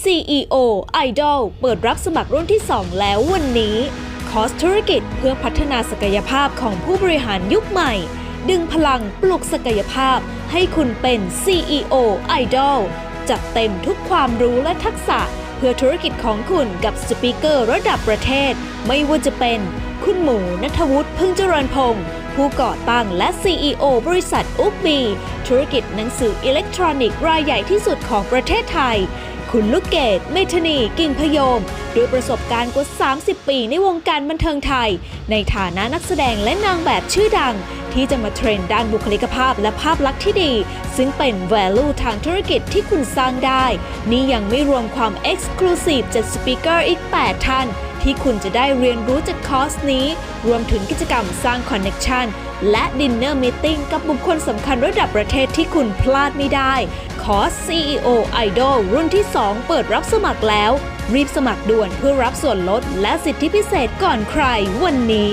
CEO Idol เปิดรับสมัครรุ่นที่ 2 แล้ววันนี้ คอสธุรกิจเพื่อพัฒนาศักยภาพของผู้บริหารยุคใหม่ ดึงพลังปลุกศักยภาพให้คุณเป็น CEO Idol จัดเต็มทุกความรู้และทักษะเพื่อธุรกิจของคุณกับสปีกเกอร์ระดับประเทศ ไม่ว่าจะเป็น คุณหมูนัทวุฒิพึ่งเจริญพงศ์ผู้ก่อตั้งและ CEO บริษัทอุกบี ธุรกิจหนังสืออิเล็กทรอนิกส์รายใหญ่ที่สุดของประเทศไทย คุณลูกเกดเมธนีกิ่งพยมด้วยประสบการณ์กว่า 30 ปีในวงการบันเทิงไทย ในฐานะนักแสดงและนางแบบชื่อดัง ที่จะมาเทรนด้านบุคลิกภาพและภาพลักษณ์ที่ดี ซึ่งเป็น value ทางธุรกิจที่คุณสร้างได้ นี่ยังไม่รวมความ exclusive จากสปีกเกอร์อีก 8 ท่าน ที่คุณจะได้เรียนรู้จากคอร์สนี้ รวมถึงกิจกรรมสร้างคอนเน c t ชันและดินเนอร์มีติ้งกับบุคคลสำคัญระดับประเทศที่คุณพลาดไม่ได้ คอร์ส CEO Idol รุ่นที่ 2 เปิดรับสมัครแล้ว รีบสมัครด่วนเพื่อรับส่วนลดและสิทธิพิเศษก่อนใครวันนี้